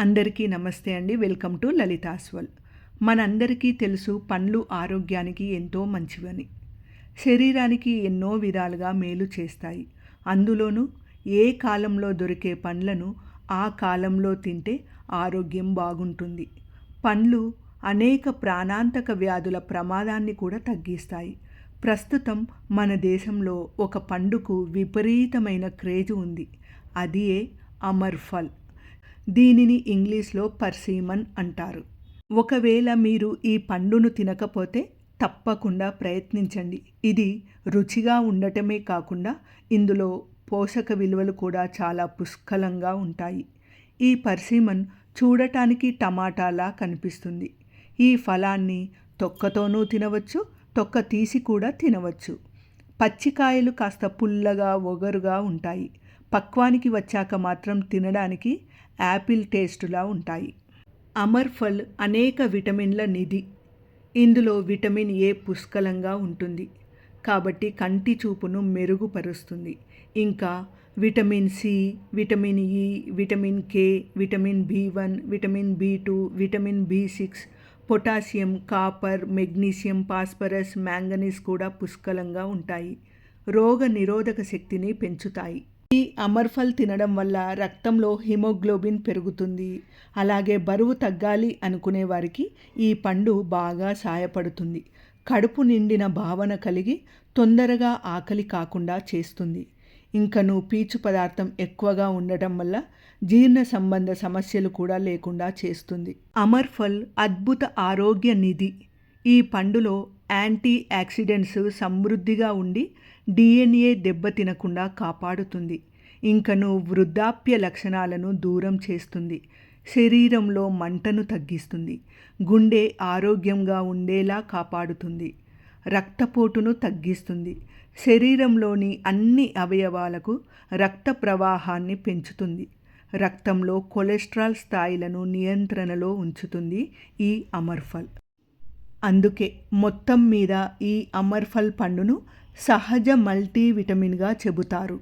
అందరికీ నమస్తే అండి. వెల్కమ్ టు లలితాస్వల్ మనందరికీ తెలుసు పండ్లు ఆరోగ్యానికి ఎంతో మంచివని. శరీరానికి ఎన్నో విధాలుగా మేలు చేస్తాయి. అందులోనూ ఏ కాలంలో దొరికే పండ్లను ఆ కాలంలో తింటే ఆరోగ్యం బాగుంటుంది. పండ్లు అనేక ప్రాణాంతక వ్యాధుల ప్రమాదాన్ని కూడా తగ్గిస్తాయి. ప్రస్తుతం మన దేశంలో ఒక పండుకు విపరీతమైన క్రేజ్ ఉంది. అది ఏ దీనిని ఇంగ్లీష్లో పర్సీమన్ అంటారు. ఒకవేళ మీరు ఈ పండును తినకపోతే తప్పకుండా ప్రయత్నించండి. ఇది రుచిగా ఉండటమే కాకుండా ఇందులో పోషక విలువలు కూడా చాలా పుష్కలంగా ఉంటాయి. ఈ పర్సీమన్ చూడటానికి టమాటాలా కనిపిస్తుంది. ఈ ఫలాన్ని తొక్కతోనూ తినవచ్చు తొక్క తీసి కూడా తినవచ్చు. పచ్చికాయలు కాస్త పుల్లగా ఒగరుగా ఉంటాయి. పక్వానికి వచ్చాక మాత్రం తినడానికి యాపిల్ టేస్టులా ఉంటాయి. అమర్ ఫల్ అనేక విటమిన్ల నిధి. ఇందులో విటమిన్ ఏ పుష్కలంగా ఉంటుంది. కాబట్టి కంటి చూపును మెరుగుపరుస్తుంది. ఇంకా vitamin C vitamin E vitamin K vitamin B one vitamin B two vitamin B six potassium copper magnesium phosphorus manganese కూడా పుష్కలంగా ఉంటాయి. రోగ నిరోధక శక్తిని పెంచుతాయి. ఈ అమర్ఫల్ తినడం వల్ల రక్తంలో హిమోగ్లోబిన్ పెరుగుతుంది. అలాగే బరువు తగ్గాలి అనుకునే వారికి ఈ పండు బాగా సాయపడుతుంది. కడుపు నిండిన భావన కలిగి తొందరగా ఆకలి కాకుండా చేస్తుంది. ఇంకను పీచు పదార్థం ఎక్కువగా ఉండటం వల్ల జీర్ణ సంబంధ సమస్యలు కూడా లేకుండా చేస్తుంది. అమర్ఫల్ అద్భుత ఆరోగ్య నిధి. ఈ పండులో యాంటీ యాక్సిడెంట్స్ సమృద్ధిగా ఉండి డిఎన్ఏ దెబ్బతినకుండా కాపాడుతుంది. ఇంకను వృద్ధాప్య లక్షణాలను దూరం చేస్తుంది. శరీరంలో మంటను తగ్గిస్తుంది. గుండె ఆరోగ్యంగా ఉండేలా కాపాడుతుంది. రక్తపోటును తగ్గిస్తుంది. శరీరంలోని అన్ని అవయవాలకు రక్త ప్రవాహాన్ని పెంచుతుంది. రక్తంలో కొలెస్ట్రాల్ స్థాయిలను నియంత్రణలో ఉంచుతుంది ఈ అమర్ఫల్. అందుకే మొత్తం మీద ఈ అమర్ఫల్ పండును సహజ మల్టీవిటమిన్గా చెబుతారు.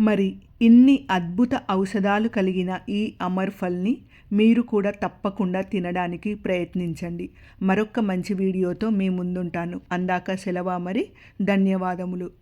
మరి ఇన్ని అద్భుత ఔషధాలు కలిగిన ఈ అమర్ఫల్ని మీరు కూడా తప్పకుండా తినడానికి ప్రయత్నించండి. మరొక మంచి వీడియోతో మీ ముందుంటాను. అందాక సెలవా మరి. ధన్యవాదములు.